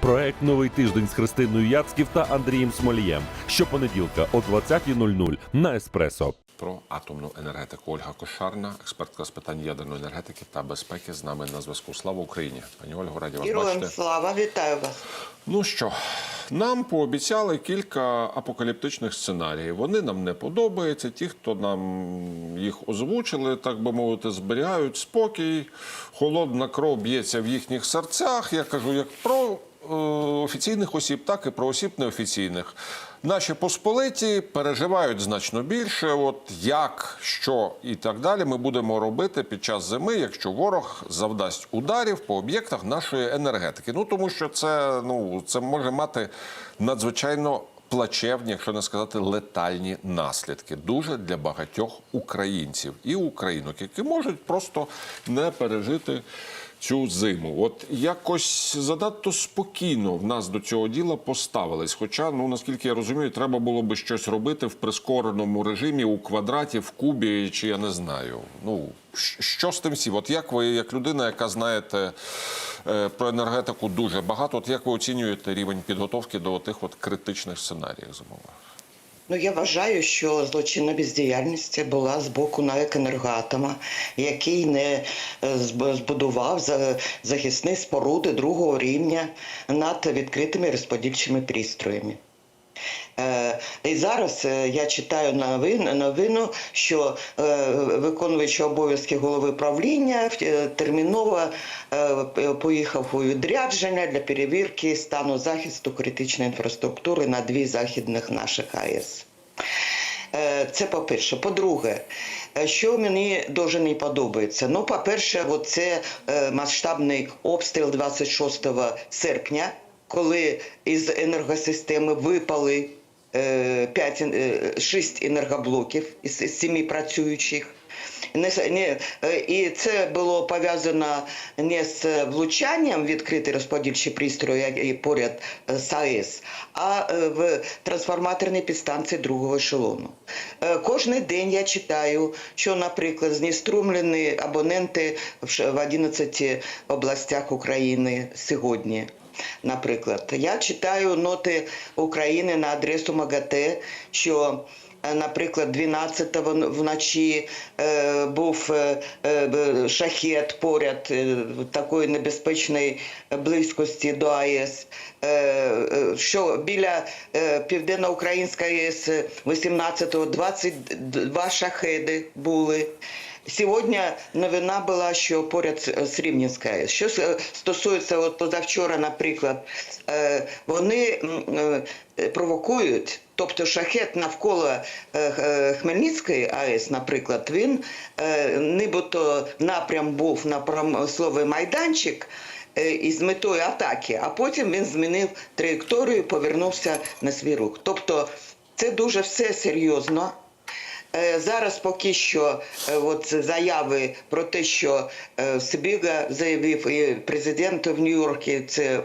Проект Новий тиждень з Христиною Яцьків та Андрієм Смолієм. Щопонеділка о 20.00 на Еспресо. Про атомну енергетику Ольга Кошарна, експертка з питань ядерної енергетики та безпеки, з нами на зв'язку. Слава Україні! Пані Ольго, раді вас Героям бачити. слава, вітаю вас. Ну що, нам пообіцяли кілька апокаліптичних сценаріїв. Вони нам не подобаються. Ті, хто нам їх озвучили, так би мовити, зберігають спокій. Холодна кров б'ється в їхніх серцях. Я кажу, як про офіційних осіб, так і про осіб неофіційних. Наші посполиті переживають значно більше. От як, що і так далі ми будемо робити під час зими, якщо ворог завдасть ударів по об'єктах нашої енергетики. Ну тому що це ну це може мати надзвичайно плачевні, якщо не сказати летальні наслідки, дуже для багатьох українців і українок, які можуть просто не пережити цю зиму. От якось задатто спокійно в нас до цього діла поставились. Хоча, ну наскільки я розумію, треба було би щось робити в прискореному режимі у квадраті, в кубі, чи я не знаю. Ну що з тим всім? От як ви, як людина, яка знаєте е, про енергетику дуже багато, от як ви оцінюєте рівень підготовки до тих от критичних сценаріїв зимових? Ну я вважаю, що злочинна бездіяльність була з боку навіть «Енергоатома», який не е, збудував за- захисні споруди другого рівня над відкритими розподільчими пристроями. Е, І зараз е, я читаю новину, що е, виконуючий обов'язки голови правління терміново поїхав у відрядження для перевірки стану захисту критичної інфраструктури на дві західних наших АЕС. Це по-перше. По-друге, що мені дуже не подобається. Ну, по-перше, це масштабний обстріл 26 серпня, коли із енергосистеми випали 5, 6 енергоблоків із із 7 працюючих. Е, і це було пов'язано не з влучанням в відкриті розподільчі пристрої поряд е, з АЕС, а е, в трансформаторній підстанції другого ешелону. Е, Кожний день я читаю, що, наприклад, знеструмлені абоненти в 11 областях України сьогодні. Наприклад, я читаю ноти України на адресу МАГАТЕ, що е, Наприклад, 12-го вночі е, був е, е, шахет поряд е, такої небезпечної близькості до АЕС. Е, е, що біля е, Південно-Української АЕС 18-го 22 шахеди були. Сьогодні новина була, що поряд з- Рівненська Що стосується от позавчора, наприклад, е, вони е, провокують. Тобто шахет навколо е, Хмельницької АЕС, наприклад, він нібито напрям був на промисловий майданчик із метою атаки, а потім він змінив траєкторію, повернувся на свій рух. Тобто це дуже все серйозно. Е, Зараз поки що е, от заяви про те, що Сбіга Сибіга заявив, і президент в Нью-Йорку це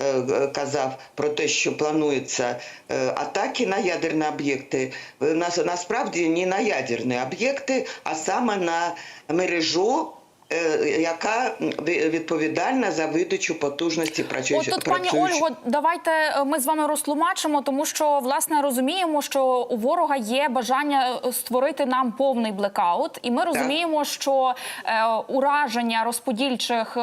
е, е, казав про те, що плануються е, атаки на ядерні об'єкти. Е, нас- Насправді не на ядерні об'єкти, а саме на мережу. Е, Яка відповідальна за видачу потужності От працюючих тут, пані Ольго, давайте е, ми з вами розтлумачимо, тому що власне розуміємо, що у ворога є бажання е, створити нам повний блекаут, і ми розуміємо, що е, ураження розподільчих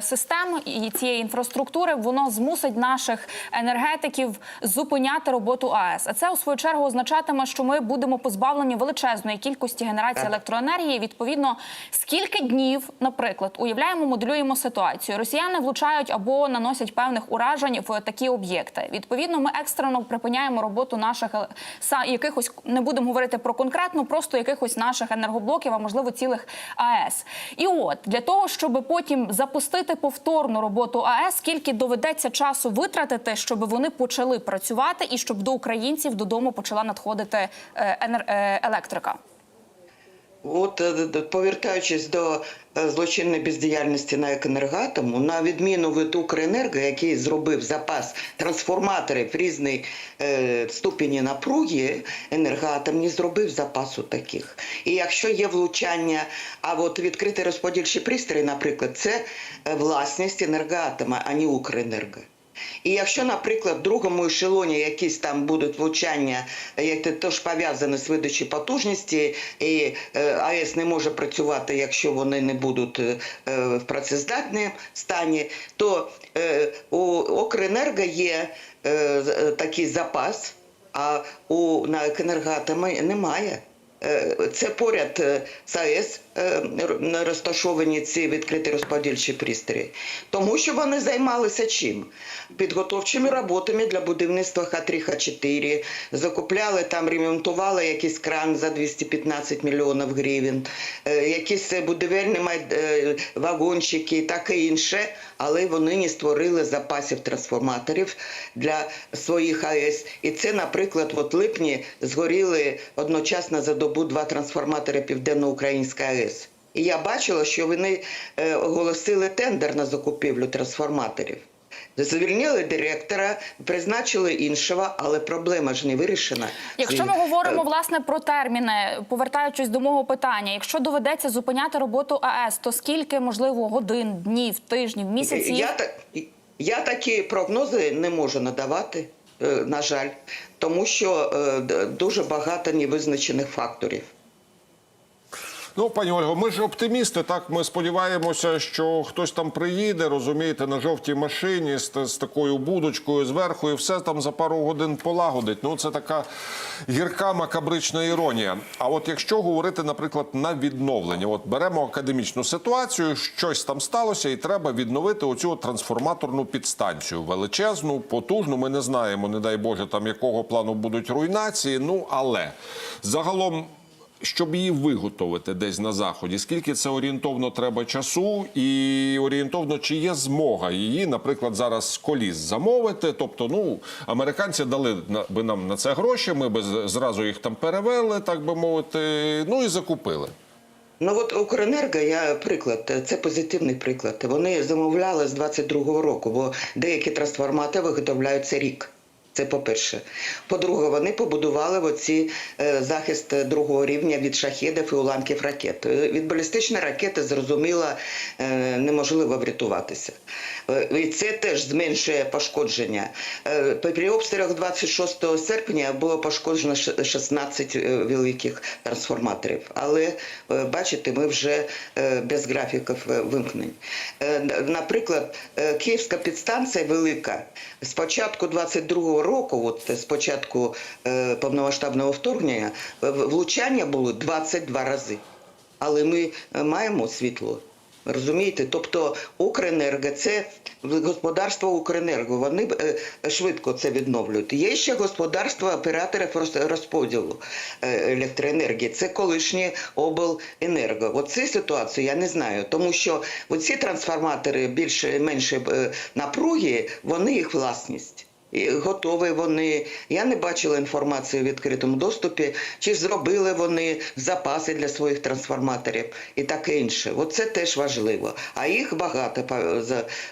систем і цієї інфраструктури воно змусить наших енергетиків зупиняти роботу АЕС. А це у свою чергу означатиме, що ми будемо позбавлені величезної кількості генерації Так. електроенергії. Відповідно, скільки днів, наприклад, уявляємо, моделюємо ситуацію. Росіяни влучають або наносять певних уражень в такі об'єкти. Відповідно, ми екстрено припиняємо роботу наших е, якихось, не будемо говорити про конкретно, просто якихось наших енергоблоків, а можливо цілих АЕС. І от для того, щоб потім запустити повторну роботу АЕС, скільки доведеться часу витратити, щоб вони почали працювати і щоб до українців додому почала надходити е, е, електрика. От е, повертаючись до е, злочинної бездіяльності на екенергатому, на відміну від Укренерго, який зробив запас трансформаторів різної е, ступені напруги, енергоатом не зробив запасу таких. І якщо є влучання, а от відкритий розподільчий пристрій, наприклад, це е, власність енергоатома, а не Укренерго. І якщо, наприклад, в другому ешелоні якісь там будуть влучання, які теж пов'язані з видачею потужності, і е, АЕС не може працювати, якщо вони не будуть е, е, в працездатному стані, то е, у Укренерго є е, е, такий запас, а у на Енергоатомі немає. Е, Це поряд е, з АЕС е, розташовані ці відкриті розподільчі пристрої, тому що вони займалися чим? Підготовчими роботами для будівництва Х3, Х4, закупляли там, ремонтували якийсь кран за 215 мільйонів гривень, е, якісь будівельні е, вагончики і таке інше, але вони не створили запасів трансформаторів для своїх АЕС. І це, наприклад, от липні згоріли одночасно за добу два трансформатори Південноукраїнської АЕС. І я бачила, що вони е, оголосили тендер на закупівлю трансформаторів. Звільнили директора, призначили іншого, але проблема ж не вирішена. Якщо ми Е, говоримо власне про терміни, повертаючись до мого питання, якщо доведеться зупиняти роботу АЕС, то скільки можливо годин, днів, тижнів, місяців? Я, та- я такі прогнози не можу надавати, е, на жаль, тому що дуже багато невизначених факторів. Ну, пані Ольго, ми ж оптимісти. Так ми сподіваємося, що хтось там приїде, розумієте, на жовтій машині з, з такою будочкою зверху, і все там за пару годин полагодить. Ну, це така гірка макабрична іронія. А от якщо говорити, наприклад, на відновлення, от беремо академічну ситуацію, щось там сталося, і треба відновити оцю трансформаторну підстанцію величезну, потужну. Ми не знаємо, не дай Боже, там якого плану будуть руйнації. Ну але загалом щоб її виготовити десь на заході, скільки це орієнтовно треба часу, і орієнтовно чи є змога її, наприклад, зараз з коліс замовити? Тобто, ну американці дали би нам на це гроші. Ми би зразу їх там перевели, так би мовити, ну і закупили. Ну от Укренерго, я приклад, це позитивний приклад. Вони замовляли з 22-го року, бо деякі трансформатори виготовляються рік. Це по-перше. По-друге, вони побудували оці е, захист другого рівня від шахедів і уламків ракет. Е, Від балістичної ракети, зрозуміло, е, неможливо врятуватися. Е, І це теж зменшує пошкодження. Е, При обстрілах 26 серпня було пошкоджено ш- 16 е, великих трансформаторів. Але бачите, ми вже без графіків вимкнень. Наприклад, Київська підстанція велика з початку 22-го року, от з початку повномасштабного вторгнення, влучання було 22 рази. Але ми маємо світло. Розумієте? Тобто Укренерго це господарство Укренерго. Вони е, швидко це відновлюють. Є ще господарство операторів роз- розподілу е, електроенергії. Це колишнє обленерго. Оцю ситуацію я не знаю, тому що оці трансформатори більше менше е, напруги, вони їх власність. І готові вони. Я не бачила інформації в відкритому доступі, чи зробили вони запаси для своїх трансформаторів і таке інше. Оце теж важливо. А їх багато по-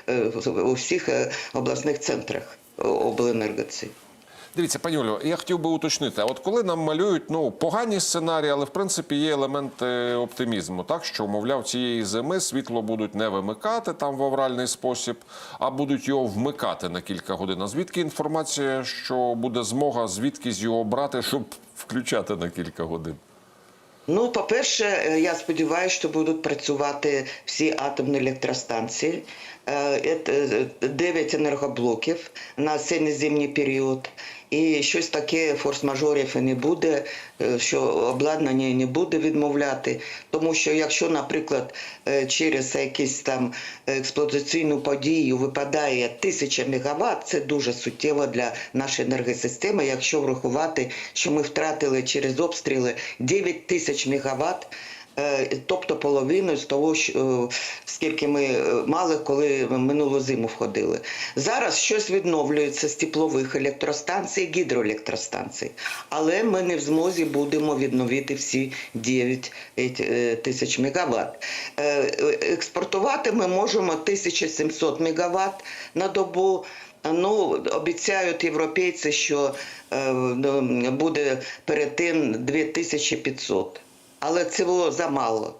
е, у всіх е, обласних центрах обленергоці. Дивіться, пані Олю, я хотів би уточнити. А от коли нам малюють ну погані сценарії, але в принципі є елементи оптимізму, так що мовляв, цієї зими світло будуть не вимикати там в авральний спосіб, а будуть його вмикати на кілька годин. А звідки інформація, що буде змога звідкись його брати, щоб включати на кілька годин? Ну, по-перше, е, я сподіваюся, що будуть працювати всі атомні електростанції. Е, е, Дев'ять енергоблоків на осінньо-зимній період. І щось таке форс-мажорів не буде, е, що обладнання не буде відмовляти. Тому що якщо, наприклад, е, через якісь там експлуатаційну подію випадає тисяча мегаватт, це дуже суттєво для нашої енергосистеми. Якщо врахувати, що ми втратили через обстріли 9 тисяч мегаватт, е, тобто половину з того, е, скільки ми е, мали, коли минулу зиму входили. Зараз щось відновлюється з теплових електростанцій, гідроелектростанцій, але ми не в змозі будемо відновити всі 9 е, тисяч мегаватт. Е, е, Експортувати ми можемо 1700 мегаватт на добу. Ну, обіцяють європейці, що е, буде перед тим 2500. Але це було замало.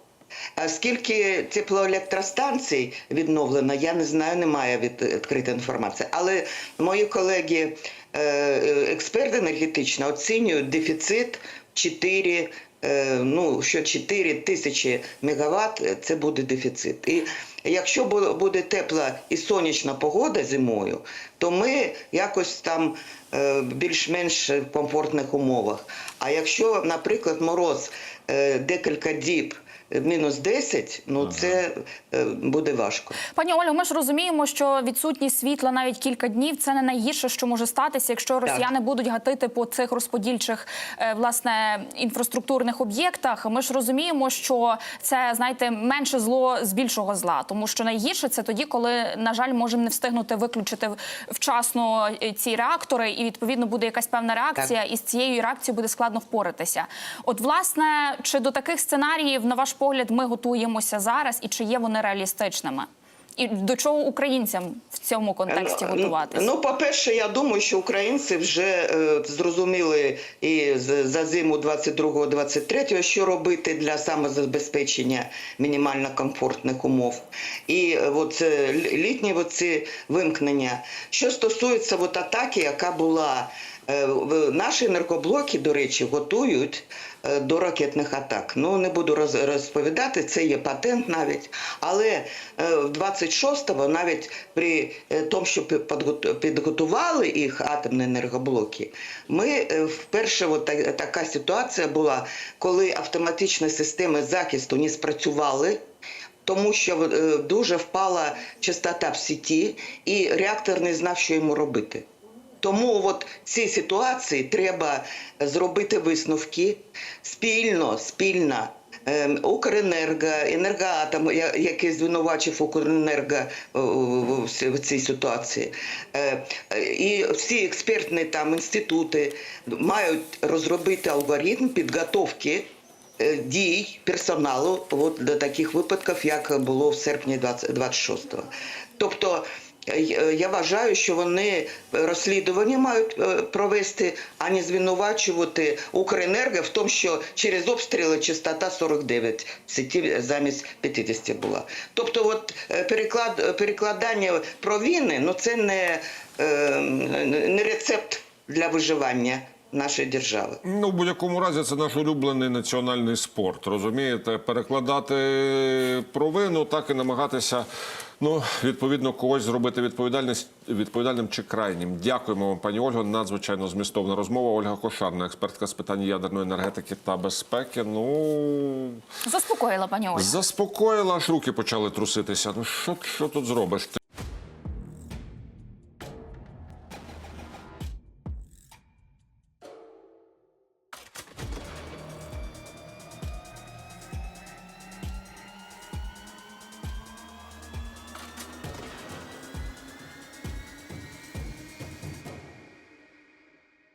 А скільки теплоелектростанцій відновлено, я не знаю, немає від відкритої інформації. Але мої колеги, е, е, експерти енергетично, оцінюють дефіцит 4, е, ну, що 4 тисячі мегаватт – це буде дефіцит. І якщо бу- буде тепла і сонячна погода зимою, то ми якось там е, більш-менш в комфортних умовах. А якщо, наприклад, мороз е, декілька діб е, мінус 10, ну це е, буде важко. Пані Олю, ми ж розуміємо, що відсутність світла навіть кілька днів це не найгірше, що може статися, якщо росіяни будуть гатити по цих розподільчих е, власне інфраструктурних об'єктах. Ми ж розуміємо, що це знаєте менше зло з більшого зла, тому що найгірше це тоді, коли на жаль можемо не встигнути виключити вчасно е, ці реактори, і відповідно буде якась певна реакція, і з цією реакцією буде складно впоратися. От, власне, чи до таких сценаріїв, на ваш погляд, ми готуємося зараз, і чи є вони реалістичними? І до чого українцям в цьому контексті Ну, готуватися? Ну, по-перше, я думаю, що українці вже е, зрозуміли і за зиму 22-23, що робити для самозабезпечення мінімально комфортних умов. І е, от е, літні оці вимкнення. Що стосується от атаки, яка була наші енергоблоки, до речі, готують е, до ракетних атак. Ну не буду роз- розповідати, це є патент навіть. Але е, в 26-го, навіть при е, тому, що пі- підготували їх атомні енергоблоки, ми е, вперше от така ситуація була, коли автоматичні системи захисту не спрацювали. Тому що е, дуже впала частота в сіті, і реактор не знав, що йому робити. Тому от ці ситуації треба зробити висновки спільно, спільно. ем, Укренерго, енергоатом, який звинувачив Укренерго е, в в ці- в цій ситуації. Е, е, І всі експертні там інститути мають розробити алгоритм підготовки дій персоналу до таких випадків, як було в серпні 20 26-го. Тобто я вважаю, що вони розслідування мають е, провести, а не звинувачувати Укренерго в тому, що через обстріли частота 49 в сеті замість 50 була. Тобто, от е, переклад, перекладання провини, ну це не, е, не рецепт для виживання нашої держави. Ну, в будь-якому разі, це наш улюблений національний спорт. Розумієте, перекладати провину, так і намагатися. Ну, відповідно, когось зробити відповідальність відповідальним чи крайнім. Дякуємо вам, пані Ольго. Надзвичайно змістовна розмова. Ольга Кошарна, експертка з питань ядерної енергетики та безпеки. Ну Заспокоїла пані Ольга. заспокоїла, аж руки почали труситися. Ну що, що тут зробиш?